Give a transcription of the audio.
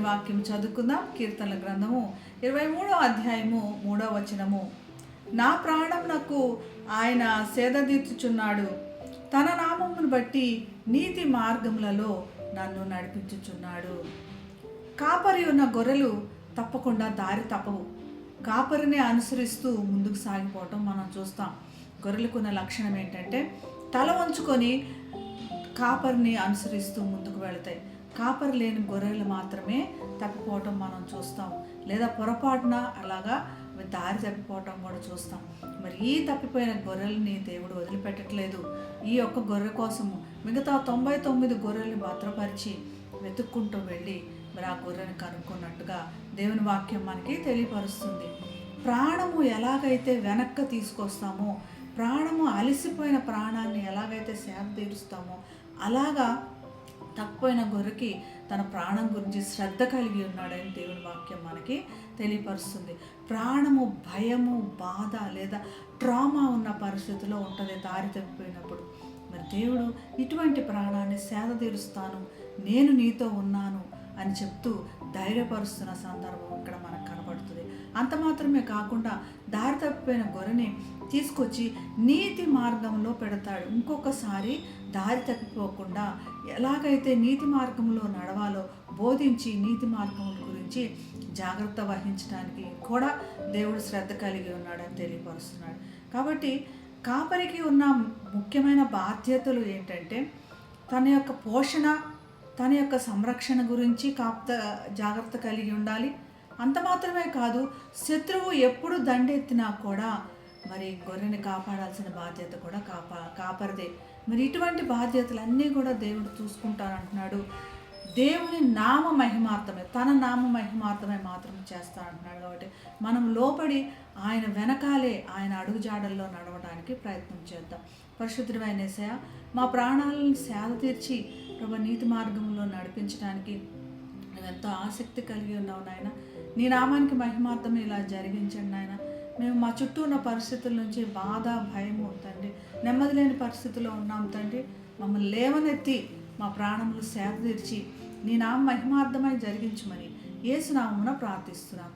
వాక్యం చదువుకుందాం. కీర్తనల గ్రంథము ఇరవై మూడో అధ్యాయము మూడో వచనము. నా ప్రాణమునకు ఆయన సేదదీర్చుచున్నాడు. తన నామమును బట్టి నీతి మార్గములలో నన్ను నడిపించుచున్నాడు. కాపరి ఉన్న గొర్రెలు తప్పకుండా దారి తప్పవు. కాపరిని అనుసరిస్తూ ముందుకు సాగిపోవటం మనం చూస్తాం. గొర్రెలకు ఉన్న లక్షణం ఏంటంటే తల వంచుకొని కాపరిని అనుసరిస్తూ ముందుకు వెళతాయి. కాపరి లేని గొర్రెలు మాత్రమే తప్పిపోవటం మనం చూస్తాం. లేదా పొరపాటున అలాగా దారి తప్పిపోవటం కూడా చూస్తాం. మరి ఈ తప్పిపోయిన గొర్రెల్ని దేవుడు వదిలిపెట్టట్లేదు. ఈ ఒక్క గొర్రె కోసము మిగతా తొంభై తొమ్మిది గొర్రెల్ని భద్రపరిచి వెతుక్కుంటూ వెళ్ళి మరి ఆ గొర్రెని కనుక్కున్నట్టుగా దేవుని వాక్యం మనకి తెలియపరుస్తుంది. ప్రాణము ఎలాగైతే వెనక్కి తీసుకొస్తామో ప్రాణము అలసిపోయిన ప్రాణాన్ని ఎలాగైతే సేద తీరుస్తామో అలాగా తక్కువైన గొర్రెకి తన ప్రాణం గురించి శ్రద్ధ కలిగి ఉన్నాడని దేవుని వాక్యం మనకి తెలియపరుస్తుంది. ప్రాణము భయము బాధ లేదా ట్రామా ఉన్న పరిస్థితిలో ఉంటుంది దారి తప్పిపోయినప్పుడు మరి దేవుడు ఇటువంటి ప్రాణాన్ని సేద తీరుస్తాను నేను నీతో ఉన్నాను అని చెప్తూ ధైర్యపరుస్తున్న సందర్భం అంత మాత్రమే కాకుండా దారి తప్పిపోయిన గొర్రెని తీసుకొచ్చి నీతి మార్గంలో పెడతాడు. ఇంకొకసారి దారి తప్పిపోకుండా ఎలాగైతే నీతి మార్గంలో నడవాలో బోధించి నీతి మార్గం గురించి జాగ్రత్త వహించడానికి కూడా దేవుడు శ్రద్ధ కలిగి ఉన్నాడని తెలియపరుస్తున్నాడు. కాబట్టి కాపరికి ఉన్న ముఖ్యమైన బాధ్యతలు ఏంటంటే తన యొక్క పోషణ తన యొక్క సంరక్షణ గురించి కాపుత జాగ్రత్త కలిగి ఉండాలి. అంత మాత్రమే కాదు శత్రువు ఎప్పుడు దండెత్తినా కూడా మరి గొర్రెని కాపాడాల్సిన బాధ్యత కూడా కాపా కాపరదే. మరి ఇటువంటి బాధ్యతలన్నీ కూడా దేవుడు చూసుకుంటానంటున్నాడు. దేవుని నామ మహిమార్థమే తన నామ మహిమార్థమే మాత్రం చేస్తానంటున్నాడు కాబట్టి మనం లోపడి ఆయన వెనకాలే ఆయన అడుగుజాడల్లో నడవడానికి ప్రయత్నం చేద్దాం. పరిశుద్ధమైన సేయ మా ప్రాణాలను సేద తీర్చి ప్రభు నీతి మార్గంలో నడిపించడానికి నువ్వెంతో ఆసక్తి కలిగి ఉన్నావు నాయన. నీ నామానికి మహిమార్థం ఇలా జరిగించండి నాయన. మేము మా చుట్టూ ఉన్న పరిస్థితుల నుంచి బాధ భయము తండ్రి నెమ్మది లేని పరిస్థితిలో ఉన్నాం తండ్రి. మమ్మల్ని లేవనెత్తి మా ప్రాణములు సేద తీర్చి నీ నామ మహిమార్థమై జరిగించమని ఏసునామమున ప్రార్థిస్తున్నాం